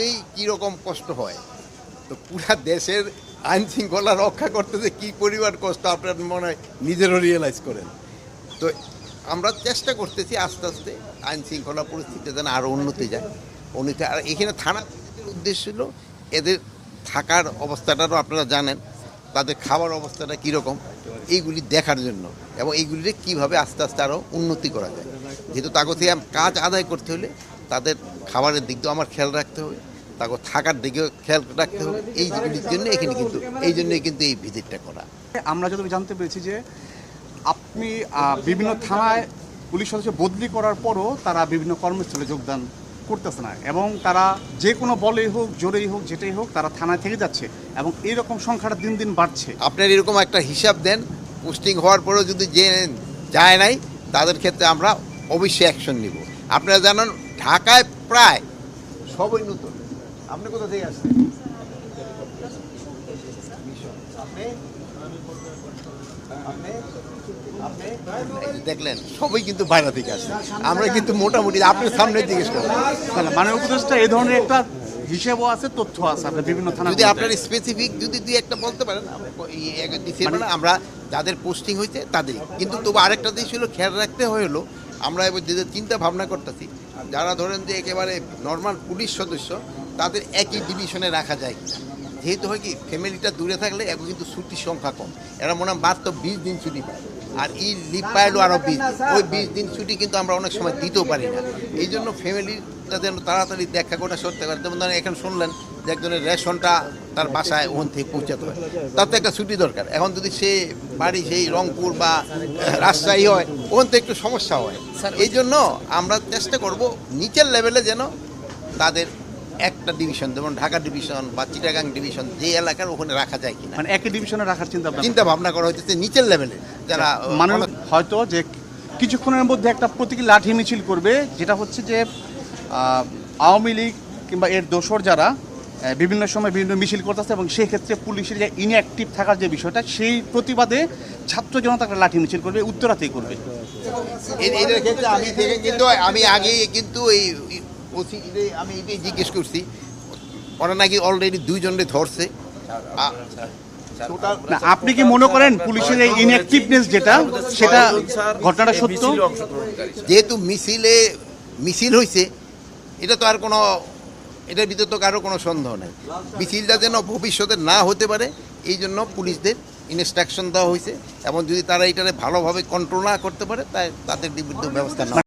বুঝতেই কীরকম কষ্ট হয়? তো পুরা দেশের আইন শৃঙ্খলা রক্ষা করতে যে কী পরিমাণ কষ্ট আপনার মনে হয় নিজেরও রিয়েলাইজ করেন। তো আমরা চেষ্টা করতেছি আস্তে আস্তে আইন শৃঙ্খলা পরিস্থিতি যেন আরও উন্নতি যায়। উন্নতি আর এখানে থানা উদ্দেশ্য ছিল এদের থাকার অবস্থাটারও আপনারা জানেন, তাদের খাবার অবস্থাটা কীরকম, এইগুলি দেখার জন্য এবং এইগুলিকে কীভাবে আস্তে আস্তে আরও উন্নতি করা যায়। যেহেতু তাকে কাজ আদায় করতে হলে তাদের খাবারের দিক দিয়েও আমার খেয়াল রাখতে হবে। তাকে থাকার দিকেও খেয়াল রাখতে হবে। এইগুলির জন্য এখানে কিন্তু এই জন্যই কিন্তু এই ভিজিটটা করা। আমরা যত জানতে পেরেছি যে আপনি বিভিন্ন থানায় পুলিশ সদস্য বদলি করার পরও তারা বিভিন্ন কর্মস্থলে যোগদান করতেছে না এবং তারা যে কোনো বলেই হোক জোরেই হোক যেটাই হোক তারা থানায় থেকে যাচ্ছে এবং এইরকম সংখ্যাটা দিন দিন বাড়ছে। আপনার এরকম একটা হিসাব দেন পোস্টিং হওয়ার পরেও যদি যে যায় নাই তাদের ক্ষেত্রে আমরা অবশ্যই অ্যাকশন নিব। আপনারা জানেন ঢাকায় প্রায় সবই নতুন। আপনি কোথা থেকে আসছেন? দেখলেন সবাই কিন্তু বাইরে থেকে আসছে। আমরা কিন্তু মোটামুটি আপনার সামনে জিজ্ঞেস করলাম মানে উপদেশটা এই ধরনের একটা হিসেবও আছে তথ্য আছে আপনার বিভিন্ন থানা যদি আপনার স্পেসিফিক যদি দুই একটা বলতে পারেন আমরা এই এক দিচ্ছি না আমরা যাদের পোস্টিং হয়েছে তাদেরই। কিন্তু তবু আরেকটা দিক ছিল খেয়াল রাখতে হলো আমরা এবার যে যে চিন্তা ভাবনা করতেছি যারা ধরেন যে একেবারে নর্মাল পুলিশ সদস্য তাদের একই ডিভিশনে রাখা যায় যেহেতু হয় কি ফ্যামিলিটা দূরে থাকলে এখন কিন্তু ছুটির সংখ্যা কম। এরা মনে হয় মাত্র বিশ দিন ছুটি পায়। আর এই লিভ পাইলো আরও বিশ দিন। ওই বিশ দিন ছুটি কিন্তু আমরা অনেক সময় দিতেও পারি না। এই জন্য ফ্যামিলিটা যেন তাড়াতাড়ি দেখা করে সরতে পারে যেমন ধরেন এখন শুনলেন যে একজনের রেশনটা তার বাসায় ওখান থেকে পৌঁছাতে হয়। তার তো একটা ছুটি দরকার। এখন যদি সে বাড়ি সেই রংপুর বা রাজশাহী হয় ওখান থেকে একটু সমস্যা হয়। এই জন্য আমরা চেষ্টা করব নিচের লেভেলে যেন তাদের একটা ডিভিশন যেমন ঢাকা ডিভিশন বা চিটাগাং ডিভিশন যে এলাকার ওখানে রাখা যায় কিনা। মানে একই ডিভিশনে রাখার চিন্তা চিন্তা ভাবনা করা হচ্ছে নিচের লেভেলে যারা মানে হয়তো যে কিছুক্ষণের মধ্যে একটা প্রতীকী লাঠি মিছিল করবে যেটা হচ্ছে যে আওয়ামী লীগ কিংবা এর দোসর যারা বিভিন্ন সময় বিভিন্ন মিছিল করতেছে এবং সেই ক্ষেত্রে পুলিশের যে ইনঅ্যাক্টিভ থাকার যে বিষয়টা সেই প্রতিবাদে ছাত্র জনতা একটা লাঠি মিছিল করবে উত্তরাতেই করবে। ক্ষেত্রে আমি দেখে কিন্তু আমি আগে কিন্তু এই ওসি আমি এটাই জিজ্ঞেস করছি। ওরা নাকি অলরেডি দুইজনে ধরছে। না আপনি কি মনে করেন পুলিশের এই ইনঅ্যাক্টিভনেস যেটা সেটা ঘটনাটা সত্য? যেহেতু মিছিলে মিছিল হয়েছে এটা তো আর কোনো এটার ভিতরে তো কারও কোনো সন্দেহ নেই। মিছিলটা যেন ভবিষ্যতে না হতে পারে এই জন্য পুলিশদের ইনস্ট্রাকশন দেওয়া হয়েছে এবং যদি তারা এটারে ভালোভাবে কন্ট্রোল না করতে পারে তাই তাদের বিরুদ্ধে ব্যবস্থা নেওয়া